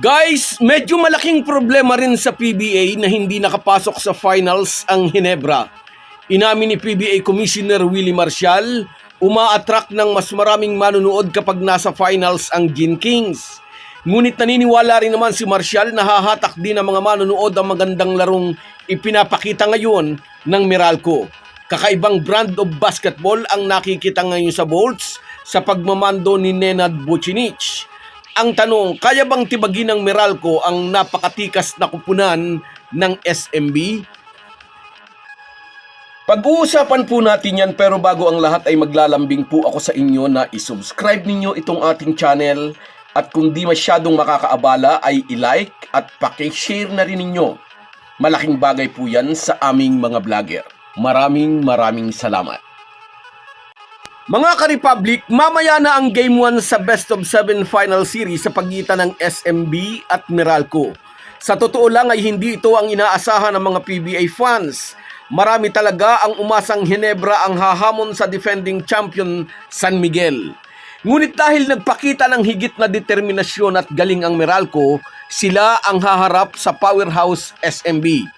Guys, medyo malaking problema rin sa PBA na hindi nakapasok sa finals ang Hinebra. Inamin ni PBA Commissioner Willie Marcial, uma-attract ng mas maraming manunood kapag nasa finals ang Gin Kings. Ngunit naniniwala rin naman si Marcial na hahatak din ang mga manunood ang magandang larong ipinapakita ngayon ng Meralco. Kakaibang brand of basketball ang nakikita ngayon sa Bolts sa pagmamando ni Nenad Vucinic. Ang tanong, kaya bang tibagin ng Meralco ang napakatikas na kupunan ng SMB? Pag-uusapan po natin yan pero bago ang lahat ay maglalambing po ako sa inyo na isubscribe ninyo itong ating channel at kung di masyadong makakaabala ay i-like at pakishare na rin ninyo. Malaking bagay po yan sa aming mga vlogger. Maraming maraming salamat. Mga ka-Republic, mamaya na ang Game 1 sa Best of 7 Final Series sa pagitan ng SMB at Meralco. Sa totoo lang ay hindi ito ang inaasahan ng mga PBA fans. Marami talaga ang umasang Hinebra ang hahamon sa defending champion San Miguel. Ngunit dahil nagpakita ng higit na determinasyon at galing ang Meralco, sila ang haharap sa powerhouse SMB.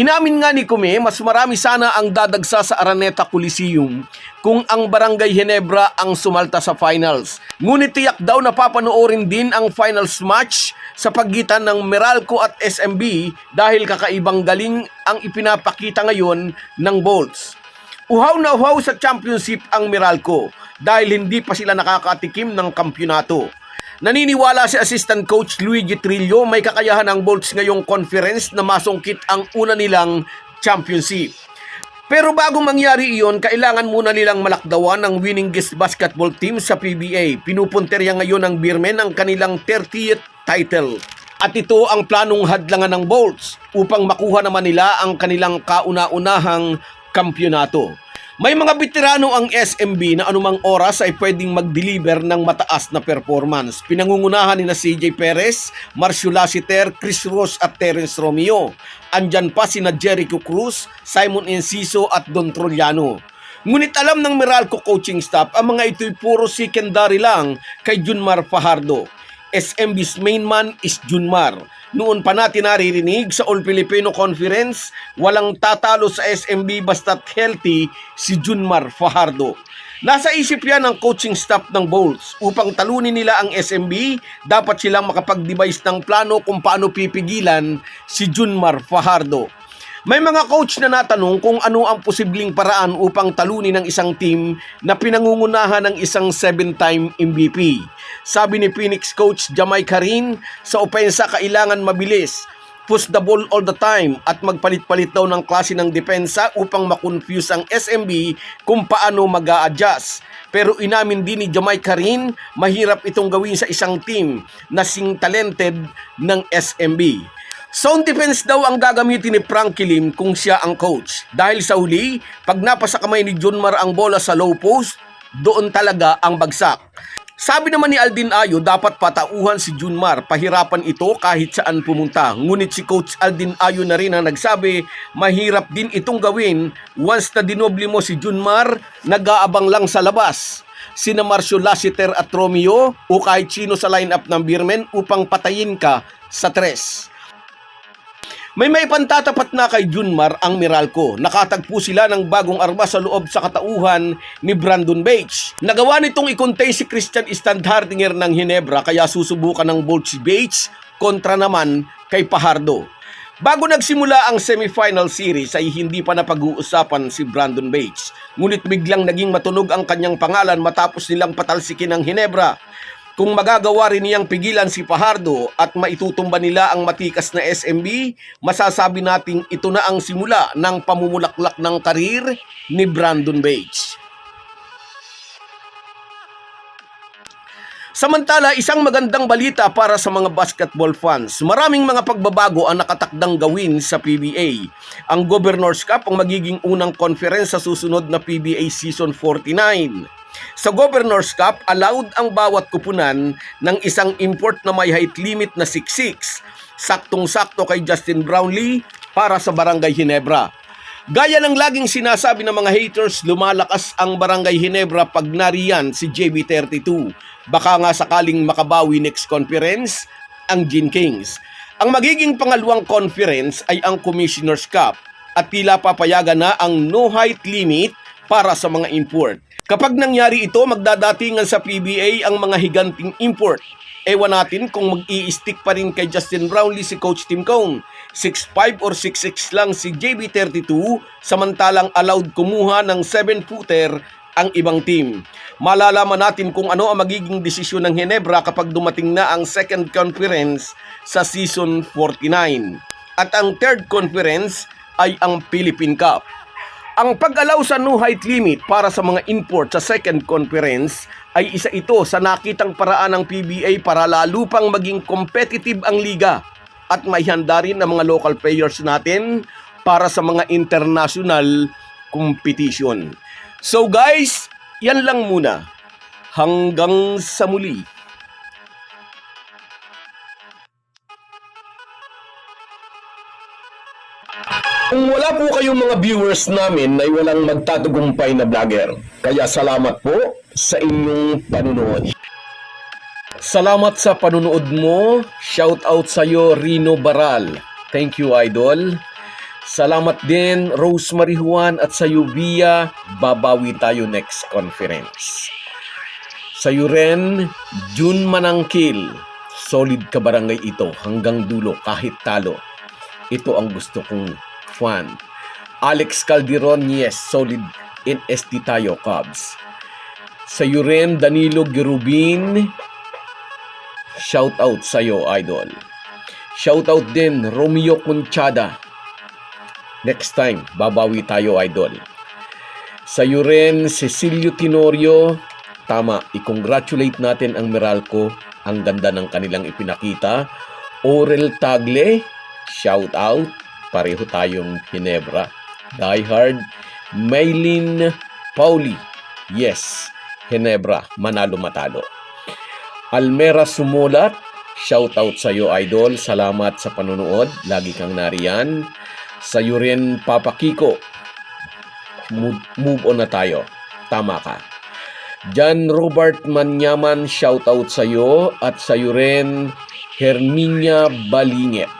Inamin nga ni Kume, mas marami sana ang dadagsa sa Araneta Coliseum kung ang Barangay Hinebra ang sumalta sa finals. Ngunit tiyak daw na papanoorin din ang finals match sa pagitan ng Meralco at SMB dahil kakaibang galing ang ipinapakita ngayon ng Bolts. Uhaw na uhaw sa championship ang Meralco dahil hindi pa sila nakakatikim ng kampyonato. Naniniwala si Assistant Coach Luigi Trillo may kakayahan ang Bolts ngayong conference na masungkit ang una nilang championship. Pero bago mangyari iyon, kailangan muna nilang malakdawan ang winningest basketball team sa PBA. Pinupunterya ngayon ng Beermen ang kanilang 30th title. At ito ang planong hadlangan ng Bolts upang makuha naman nila ang kanilang kauna-unahang kampyonato. May mga veterano ang SMB na anumang oras ay pwedeng mag-deliver ng mataas na performance. Pinangungunahan ni na CJ Perez, Marcio Lassiter, Chris Ross at Terence Romeo. Andyan pa sina Jericho Cruz, Simon Enciso at Don Trojano. Ngunit alam ng Meralco coaching staff, ang mga ito'y puro secondary lang kay Junmar Fajardo. SMB's main man is Junmar. Noon pa natin naririnig sa All Filipino Conference, walang tatalo sa SMB basta't healthy si Junmar Fajardo. Nasa isip yan ng coaching staff ng Bolts. Upang talunin nila ang SMB, dapat silang makapag-devise ng plano kung paano pipigilan si Junmar Fajardo. May mga coach na natanong kung ano ang posibleng paraan upang talunin ng isang team na pinangungunahan ng isang seven-time MVP. Sabi ni Phoenix coach Jamai Karin, sa opensa kailangan mabilis, push the ball all the time at magpalit-palit daw ng klase ng depensa upang makonfuse ang SMB kung paano mag adjust Pero inamin din ni Jamai Karin, mahirap itong gawin sa isang team na sing talented ng SMB. Zone defense daw ang gagamitin ni Frankie Lim kung siya ang coach. Dahil sa huli, pag napasa kamay ni Junmar ang bola sa low post, doon talaga ang bagsak. Sabi naman ni Aldin Ayo, dapat patauhan si Junmar, pahirapan ito kahit saan pumunta. Ngunit si Coach Aldin Ayo na rin ang nagsabi, mahirap din itong gawin once na dinoble mo si Junmar, nag-aabang lang sa labas sina Marcio Lassiter at Romeo o kahit sino sa lineup ng Beermen upang patayin ka sa tres. May may pantatapat na kay Junmar ang Meralco. Nakatagpo sila ng bagong armas sa loob sa katauhan ni Brandon Bates. Nagawa nitong ikontay si Christian Standhardinger ng Hinebra kaya susubukan ng Bolts Bates kontra naman kay Pahardo. Bago nagsimula ang semifinal series ay hindi pa napag-uusapan si Brandon Bates. Ngunit biglang naging matunog ang kanyang pangalan matapos nilang patalsikin ang Hinebra. Kung magagawa rin niyang pigilan si Pahardo at maitutumba nila ang matikas na SMB, masasabi nating ito na ang simula ng pamumulaklak ng karir ni Brandon Bates. Samantala, isang magandang balita para sa mga basketball fans. Maraming mga pagbabago ang nakatakdang gawin sa PBA. Ang Governor's Cup ang magiging unang conference sa susunod na PBA Season 49. Sa Governor's Cup, allowed ang bawat kupunan ng isang import na may height limit na 6'6", saktong-sakto kay Justin Brownlee para sa Barangay Hinebra. Gaya ng laging sinasabi ng mga haters, lumalakas ang Barangay Hinebra pag nariyan si JB32. Baka nga sakaling makabawi next conference ang Gin Kings. Ang magiging pangalawang conference ay ang Commissioner's Cup at tila papayagan na ang no height limit para sa mga import. Kapag nangyari ito, magdadatingan sa PBA ang mga higanting import. Ewan natin kung mag-i-stick pa rin kay Justin Brownlee si Coach Tim Cone. 6'5 or 6'6 lang si JB32 samantalang allowed kumuha ng 7-footer ang ibang team. Malalaman natin kung ano ang magiging desisyon ng Hinebra kapag dumating na ang second conference sa season 49. At ang third conference ay ang Philippine Cup. Ang pag-alaw sa no height limit para sa mga import sa second conference ay isa ito sa nakitang paraan ng PBA para lalo pang maging competitive ang liga at may handa rin ang mga local players natin para sa mga international competition. So guys, yan lang muna. Hanggang sa muli. Kung wala po kayong mga viewers namin ay walang magtatagumpay na vlogger. Kaya salamat po sa inyong panunood. Salamat sa panunood mo. Shout out sa iyo Rino Baral. Thank you idol. Salamat din Rosemary Juan at sa iyo Via. Babawi tayo next conference. Sa iyo rin Jun Manangkil. Solid ka barangay ito hanggang dulo kahit talo. Ito ang gusto kong fan. Alex Calderon, yes, solid in SD tayo, Cubs. Sa rin, Danilo Gerubin, shout out sa iyo, idol. Shout out din, Romeo Conchada. Next time, babawi tayo, idol. Sa rin, Cecilio Tenorio, tama, i-congratulate natin ang Meralco. Ang ganda ng kanilang ipinakita. Orel Tagle, shout out. Pareho tayong Ginebra. Die Hard. Maylin Pauli. Yes, Ginebra. Manalo matalo. Almera Sumulat. Shout out sa iyo, Idol. Salamat sa panonood. Lagi kang nariyan. Sa iyo rin, Papa Kiko. Move, move on na tayo. Tama ka. John Robert Manyaman, shout out sa iyo. At sa iyo rin, Herminia Balinget.